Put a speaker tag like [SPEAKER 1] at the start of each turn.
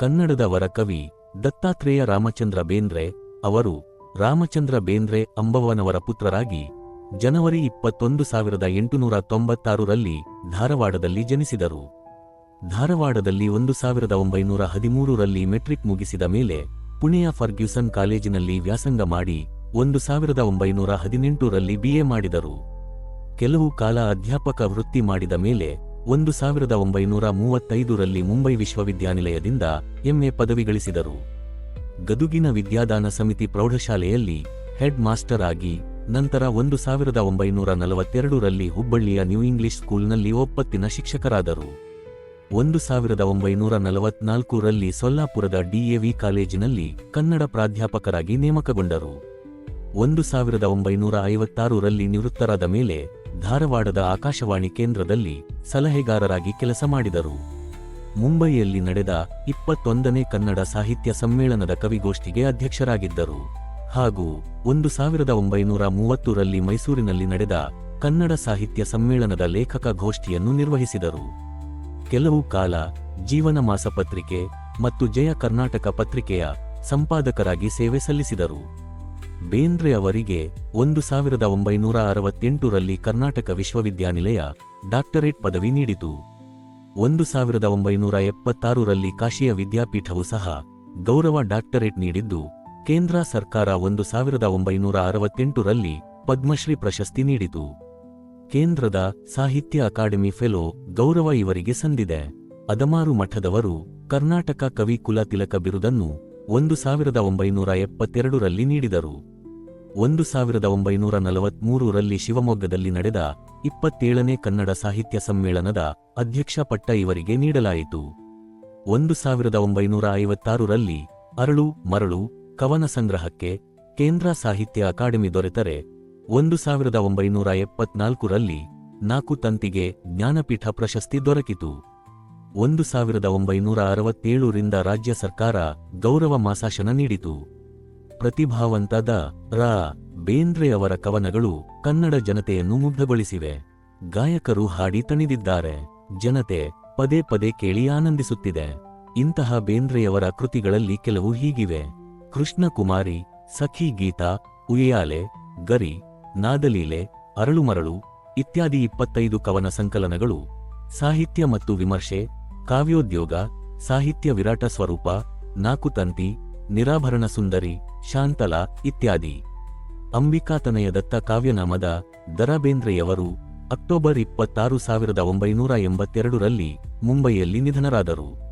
[SPEAKER 1] ಕನ್ನಡದ ವರಕವಿ ದತ್ತಾತ್ರೇಯ ರಾಮಚಂದ್ರ ಬೇಂದ್ರೆ ಅವರು ರಾಮಚಂದ್ರ ಬೇಂದ್ರೆ ಅಂಬವನವರ ಪುತ್ರರಾಗಿ ಜನವರಿ ಇಪ್ಪತ್ತೊಂದು ಸಾವಿರದ ಎಂಟುನೂರ ತೊಂಬತ್ತಾರರಲ್ಲಿ ಧಾರವಾಡದಲ್ಲಿ ಜನಿಸಿದರು. ಧಾರವಾಡದಲ್ಲಿ ಒಂದು ಸಾವಿರದ ಒಂಬೈನೂರ ಹದಿಮೂರರಲ್ಲಿ ಮೆಟ್ರಿಕ್ ಮುಗಿಸಿದ ಮೇಲೆ ಪುಣೆಯ ಫರ್ಗ್ಯೂಸನ್ ಕಾಲೇಜಿನಲ್ಲಿ ವ್ಯಾಸಂಗ ಮಾಡಿ ಒಂದು ಸಾವಿರದ ಒಂಬೈನೂರ ಹದಿನೆಂಟರಲ್ಲಿ ಬಿಎ ಮಾಡಿದರು. ಕೆಲವು ಕಾಲ ಅಧ್ಯಾಪಕ ವೃತ್ತಿ ಮಾಡಿದ ಮೇಲೆ ಒಂದು ಸಾವಿರದ ಒಂಬೈನೂರ ಮೂವತ್ತೈದರಲ್ಲಿ ಮುಂಬೈ ವಿಶ್ವವಿದ್ಯಾನಿಲಯದಿಂದ ಎಂಎ ಪದವಿ ಗಳಿಸಿದರು ಗದುಗಿನ ವಿದ್ಯಾದಾನ ಸಮಿತಿ ಪ್ರೌಢಶಾಲೆಯಲ್ಲಿ ಹೆಡ್ ಮಾಸ್ಟರ್ ಆಗಿ, ನಂತರ ಒಂದು ಸಾವಿರದ ಒಂಬೈನೂರ ನಲವತ್ತೆರಡರಲ್ಲಿ ಹುಬ್ಬಳ್ಳಿಯ ನ್ಯೂ ಇಂಗ್ಲಿಷ್ ಸ್ಕೂಲ್ನಲ್ಲಿ ಒಪ್ಪತ್ತಿನ ಶಿಕ್ಷಕರಾದರು. ಒಂದು ಸಾವಿರದ ಒಂಬೈನೂರ ನಲವತ್ನಾಲ್ಕರಲ್ಲಿ ಸೊಲ್ಲಾಪುರದ ಡಿಎವಿ ಕಾಲೇಜಿನಲ್ಲಿ ಕನ್ನಡ ಪ್ರಾಧ್ಯಾಪಕರಾಗಿ ನೇಮಕಗೊಂಡರು. ಒಂದು ಸಾವಿರದ ಒಂಬೈನೂರ ಐವತ್ತಾರರಲ್ಲಿ ನಿವೃತ್ತರಾದ ಮೇಲೆ ಧಾರವಾಡದ ಆಕಾಶವಾಣಿ ಕೇಂದ್ರದಲ್ಲಿ ಸಲಹೆಗಾರರಾಗಿ ಕೆಲಸ ಮಾಡಿದರು. ಮುಂಬಯಿಯಲ್ಲಿ ನಡೆದ ಇಪ್ಪತ್ತೊಂದನೇ ಕನ್ನಡ ಸಾಹಿತ್ಯ ಸಮ್ಮೇಳನದ ಕವಿಗೋಷ್ಠಿಗೆ ಅಧ್ಯಕ್ಷರಾಗಿದ್ದರು. ಹಾಗೂ ಒಂದು ಸಾವಿರದ ಒಂಬೈನೂರ ಮೂವತ್ತರಲ್ಲಿ ಮೈಸೂರಿನಲ್ಲಿ ನಡೆದ ಕನ್ನಡ ಸಾಹಿತ್ಯ ಸಮ್ಮೇಳನದ ಲೇಖಕ ಗೋಷ್ಠಿಯನ್ನು ನಿರ್ವಹಿಸಿದರು. ಕೆಲವು ಕಾಲ ಜೀವನ ಮಾಸಪತ್ರಿಕೆ ಮತ್ತು ಜಯ ಕರ್ನಾಟಕ ಪತ್ರಿಕೆಯ ಸಂಪಾದಕರಾಗಿ ಸೇವೆ ಸಲ್ಲಿಸಿದರು. ಬೇಂದ್ರೆ ಅವರಿಗೆ ಒಂದು ಸಾವಿರದ ಒಂಬೈನೂರ ಅರವತ್ತೆಂಟರಲ್ಲಿ ಕರ್ನಾಟಕ ವಿಶ್ವವಿದ್ಯಾನಿಲಯ ಡಾಕ್ಟರೇಟ್ ಪದವಿ ನೀಡಿತು. ಒಂದು ಸಾವಿರದ ಒಂಬೈನೂರ ಎಪ್ಪತ್ತಾರರಲ್ಲಿ ಕಾಶಿಯ ವಿದ್ಯಾಪೀಠವು ಸಹ ಗೌರವ ಡಾಕ್ಟರೇಟ್ ನೀಡಿದ್ದು, ಕೇಂದ್ರ ಸರ್ಕಾರ ಒಂದು ಸಾವಿರದ ಒಂಬೈನೂರ ಅರವತ್ತೆಂಟರಲ್ಲಿ ಪದ್ಮಶ್ರೀ ಪ್ರಶಸ್ತಿ ನೀಡಿತು. ಕೇಂದ್ರದ ಸಾಹಿತ್ಯ ಅಕಾಡೆಮಿ ಫೆಲೋ ಗೌರವ ಇವರಿಗೆ ಸಂದಿದೆ. ಅದಮಾರು ಮಠದವರು ಕರ್ನಾಟಕ ಕವಿ ಕುಲ ತಿಲಕ ಬಿರುದನ್ನು ಒಂದು ಸಾವಿರದ ಒಂಬೈನೂರ ಎಪ್ಪತ್ತೆರಡರಲ್ಲಿ ನೀಡಿದರು. ಒಂದು ಸಾವಿರದ ಒಂಬೈನೂರ ನಲವತ್ಮೂರರಲ್ಲಿ ಶಿವಮೊಗ್ಗದಲ್ಲಿ ನಡೆದ ಇಪ್ಪತ್ತೇಳನೇ ಕನ್ನಡ ಸಾಹಿತ್ಯ ಸಮ್ಮೇಳನದ ಅಧ್ಯಕ್ಷ ಪಟ್ಟ ಇವರಿಗೆ ನೀಡಲಾಯಿತು. ಒಂದು ಸಾವಿರದ ಒಂಬೈನೂರ ಐವತ್ತಾರರಲ್ಲಿ ಅರಳು, ಮರಳು, ಕವನ ಸಂಗ್ರಹಕ್ಕೆ ಕೇಂದ್ರ ಸಾಹಿತ್ಯ ಅಕಾಡೆಮಿ ದೊರೆತರೆ. ಒಂದು ಸಾವಿರದ ಒಂಬೈನೂರ ಎಪ್ಪತ್ನಾಲ್ಕರಲ್ಲಿ ನಾಕು ತಂತಿಗೆ ಜ್ಞಾನಪೀಠ ಪ್ರಶಸ್ತಿ ದೊರಕಿತು. ಒಂದು ಸಾವಿರದ ಒಂಬೈನೂರ ಅರವತ್ತೇಳರಿಂದ ರಾಜ್ಯ ಸರ್ಕಾರ ಗೌರವ ಮಾಸಾಶನ ನೀಡಿತು. ಪ್ರತಿಭಾವಂತದ ರಾ. ಬೇಂದ್ರೆ ಅವರ ಕವನಗಳು ಕನ್ನಡ ಜನತೆಯನ್ನು ಮುಗ್ಧಗೊಳಿಸಿವೆ. ಗಾಯಕರು ಹಾಡಿ ತಣಿದಿದ್ದಾರೆ. ಜನತೆ ಪದೇ ಪದೇ ಕೇಳಿ ಆನಂದಿಸುತ್ತಿದೆ. ಇಂತಹ ಬೇಂದ್ರೆಯವರ ಕೃತಿಗಳಲ್ಲಿ ಕೆಲವು ಹೀಗಿವೆ. ಕೃಷ್ಣಕುಮಾರಿ, ಸಖಿ ಗೀತಾ, ಉಯ್ಯಾಲೆ, ಗರಿ, ನಾದಲೀಲೆ, ಅರಳುಮರಳು ಇತ್ಯಾದಿ ಇಪ್ಪತ್ತೈದು ಕವನ ಸಂಕಲನಗಳು ಸಾಹಿತ್ಯ ಮತ್ತು ವಿಮರ್ಶೆ ಕಾವ್ಯೋದ್ಯೋಗ, ಸಾಹಿತ್ಯ ವಿರಾಟ ಸ್ವರೂಪ ನಾಕುತಂತಿ ನಿರಾಭರಣ ಸುಂದರಿ, ಶಾಂತಲ ಇತ್ಯಾದಿ. ಅಂಬಿಕಾತನಯ ದತ್ತ ಕಾವ್ಯನಾಮದ ದರಬೇಂದ್ರೆಯವರು ಅಕ್ಟೋಬರ್ ಇಪ್ಪತ್ತಾರು ಸಾವಿರದ ಒಂಬೈನೂರ ಎಂಬತ್ತೆರಡರಲ್ಲಿ ಮುಂಬೈಯಲ್ಲಿ ನಿಧನರಾದರು.